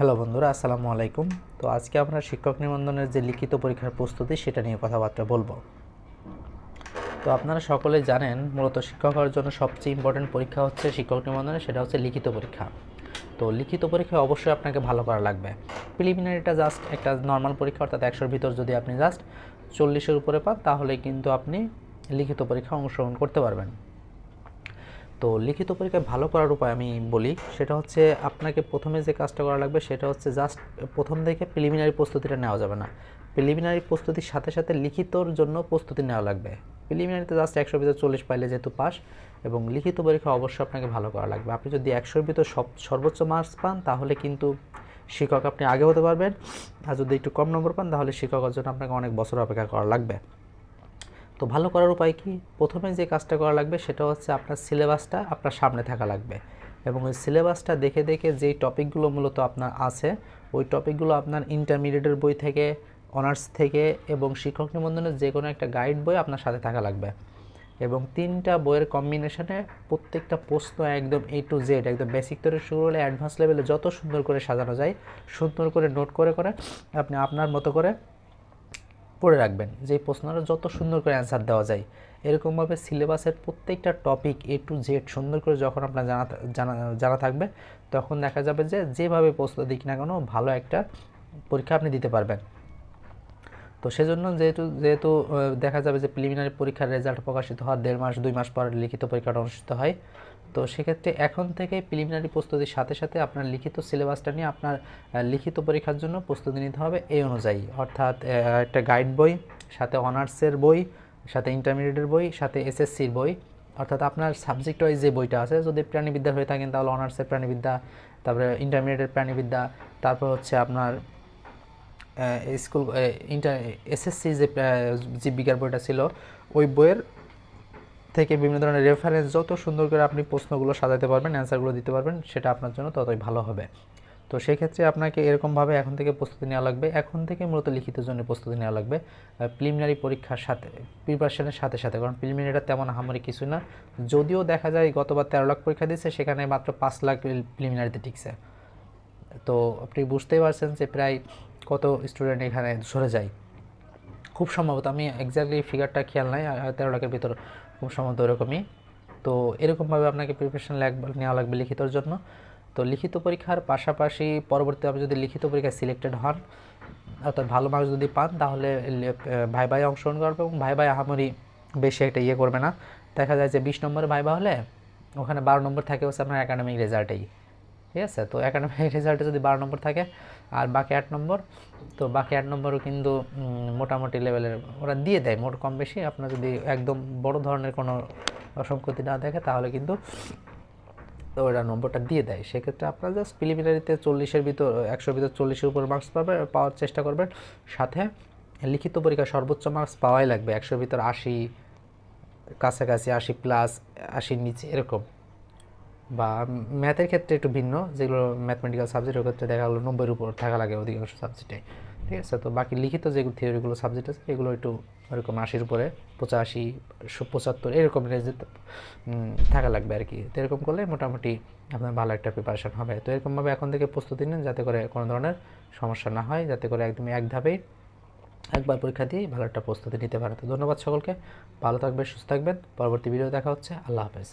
Hello বন্ধুরা, আসসালামু আলাইকুম। তো আজকে আমরা শিক্ষক নিবন্ধনের যে লিখিত পরীক্ষার প্রস্তুতি, সেটা নিয়ে কথাবার্তা বলব। তো আপনারা সকলে জানেন, মূলত শিক্ষক হওয়ার জন্য সবচেয়ে ইম্পর্টেন্ট পরীক্ষা হচ্ছে শিক্ষক নিবন্ধনের, সেটা হচ্ছে লিখিত পরীক্ষা। তো লিখিত পরীক্ষায় অবশ্যই আপনাকে ভালো করা লাগবে। প্রিলিমিনারিটা জাস্ট একটা নর্মাল পরীক্ষা, অর্থাৎ একশোর ভিতর যদি আপনি জাস্ট চল্লিশের উপরে পান, তাহলে কিন্তু আপনি লিখিত পরীক্ষা অংশগ্রহণ করতে পারবেন। তো লিখিত পরীক্ষায় ভালো করার উপায় আমি বলি, সেটা হচ্ছে আপনাকে প্রথমে যে কাজটা করা লাগবে সেটা হচ্ছে জাস্ট প্রথম থেকে প্রিলিমিনারি প্রস্তুতিটা নেওয়া যাবে না। প্রিলিমিনারি প্রস্তুতির সাথে সাথে লিখিতর জন্য প্রস্তুতি নেওয়া লাগবে। প্রিলিমিনারিতে জাস্ট একশোর ভিতর চল্লিশ পাইলে যেহেতু পাস এবং লিখিত পরীক্ষা অবশ্যই আপনাকে ভালো করা লাগবে। আপনি যদি একশোর ভিতর সব সর্বোচ্চ মার্কস পান, তাহলে কিন্তু শিক্ষক আপনি আগে হতে পারবেন। আর যদি একটু কম নম্বর পান, তাহলে শিক্ষকের জন্য আপনাকে অনেক বছর অপেক্ষা করা লাগবে। তো ভালো করার উপায় কি? প্রথমে যে কাজটা করা লাগবে সেটা হচ্ছে আপনার সিলেবাসটা আপনার সামনে থাকা লাগবে। এবং ওই সিলেবাসটা দেখে দেখে যেই টপিকগুলো মূলত আপনার আছে, ওই টপিকগুলো আপনার ইন্টারমিডিয়েটের বই থেকে অনার্স থেকে এবং শিক্ষক নিবন্ধনের যে কোনো একটা গাইড বই আপনার সাথে থাকা লাগবে। এবং তিনটা বইয়ের কম্বিনেশনে প্রত্যেকটা প্রশ্ন একদম এ টু জেড একদম বেসিক থেকে শুরু হলে অ্যাডভান্স লেভেলে যত সুন্দর করে সাজানো যায়, সুন্দর করে নোট করে করে আপনি আপনার মতো করে পড়ে রাখবেন যে প্রশ্নটা যত সুন্দর করে অ্যান্সার দেওয়া যায়। এরকমভাবে সিলেবাসের প্রত্যেকটা টপিক এ টু জেড সুন্দর করে যখন আপনার জানা জানা জানা থাকবে, তখন দেখা যাবে যে যেভাবে প্রশ্ন দিক না কেন ভালো একটা পরীক্ষা আপনি দিতে পারবেন। তো সেজন্য যেহেতু যেহেতু দেখা যাবে যে প্রিলিমিনারি পরীক্ষার রেজাল্ট প্রকাশিত হওয়ার দেড় মাস, দুই মাস পর লিখিত পরীক্ষাটা অনুষ্ঠিত হয় তো সেক্ষেত্রে এখন থেকে প্রিলিমিনারি প্রস্তুতির সাথে সাথে আপনার লিখিত সিলেবাসটা নিয়ে আপনার লিখিত পরীক্ষার জন্য প্রস্তুতি নিতে হবে এই অনুযায়ী। অর্থাৎ একটা গাইড বই, সাথে অনার্সের বই, সাথে ইন্টারমিডিয়েটের বই, সাথে এসএসসির বই। অর্থাৎ আপনার সাবজেক্ট ওয়াইজ যে বইটা আছে, যদি প্রাণীবিদ্যা হয়ে থাকেন তাহলে অনার্সের প্রাণীবিদ্যা, তারপরে ইন্টারমিডিয়েটের প্রাণীবিদ্যা, তারপর হচ্ছে আপনার স্কুল ইন্টার এসএসসি যে জীববিজ্ঞান বইটা ছিল, ওই বইয়ের থেকে বিভিন্ন ধরনের রেফারেন্স যত সুন্দর করে আপনি প্রশ্নগুলো সাজাতে পারবেন অ্যান্সারগুলো দিতে পারবেন, সেটা আপনার জন্য ততই ভালো হবে। তো সেই ক্ষেত্রে আপনাকে এরকমভাবে এখন থেকে প্রস্তুতি নেওয়া লাগবে। এখন থেকে মূলত লিখিত জন্য প্রস্তুতি নেওয়া লাগবে প্রিলিমিনারি পরীক্ষার সাথে প্রিপারেশনের সাথে সাথে, কারণ প্রিলিমিনারিটা তেমন আহামরি কিছু না। যদিও দেখা যায় গতবার তেরো লাখ পরীক্ষা দিচ্ছে সেখানে মাত্র পাঁচ লাখ প্রিলিমিনারিতে টিকছে। তো আপনি বুঝতেই পারছেন যে প্রায় কত স্টুডেন্ট এখানে সরে যায়। খুব সম্ভবত আমি এক্স্যাক্টলি ফিগারটা খেয়াল নাই তেরো লাখের ভিতর খুব সম্ভবত ওরকমই। তো এরকমভাবে আপনাকে প্রিপারেশন নেওয়া লাগবে লিখিতর জন্য। তো লিখিত পরীক্ষার পাশাপাশি পরবর্তী আপনি যদি লিখিত পরীক্ষায় সিলেক্টেড হন, অর্থাৎ ভালো মার্কস যদি পান, তাহলে ভাই ভাই অংশগ্রহণ করবে এবং ভাই ভাই আহামরি বেশি একটা ইয়ে করবে না। দেখা যায় যে বিশ নম্বরে ভাইবা হলে, ওখানে বারো নম্বর থাকে হচ্ছে আপনার একাডেমিক রেজাল্টেই ঠিক আছে? তো একাডেমিক রেজাল্টে যদি বারো নম্বর থাকে, আর বাকি আট নম্বর, তো বাকি আট নম্বরও কিন্তু মোটামুটি লেভেলের ওরা দিয়ে দেয় মোট কম বেশি। আপনার যদি একদম বড় ধরনের কোনো অসংগতি না দেখে তাহলে কিন্তু ওরা নম্বরটা দিয়ে দেয়। সেক্ষেত্রে আপনারা জাস্ট প্রিলিমিনারিতে চল্লিশের ভিতর, একশোর ভিতর চল্লিশের উপর মার্কস পাবে, পাওয়ার চেষ্টা করবেন। সাথে লিখিত পরীক্ষা সর্বোচ্চ মার্কস পাওয়াই লাগবে। একশোর ভিতর আশি, কাছাকাছি আশি প্লাস আশির নিচে, এরকম। বা ম্যাথের ক্ষেত্রে একটু ভিন্ন, যেগুলো ম্যাথমেটিক্যাল সাবজেক্টের ক্ষেত্রে দেখা গেলো নব্বইয়ের উপর থাকা লাগে অধিকাংশ সাবজেক্টে ঠিক আছে? তো বাকি লিখিত যেগুলো থিওরিগুলো সাবজেক্ট আছে, এগুলো একটু ওরকম আশির উপরে, পঁচাশি পঁচাত্তর, এরকম রেঞ্জে থাকা লাগবে আর কি। তো এরকম করলে মোটামুটি আপনার ভালো একটা প্রিপারেশন হবে। তো এরকমভাবে এখন থেকে প্রস্তুতি নিন, যাতে করে কোনো ধরনের সমস্যা না হয়, যাতে করে একদমই এক ধাপেই একবার পরীক্ষা দিয়ে ভালো একটা প্রস্তুতি নিতে পারে। তো ধন্যবাদ সকলকে। ভালো থাকবেন, সুস্থ থাকবেন। পরবর্তী ভিডিও দেখা হচ্ছে। আল্লাহ হাফেজ।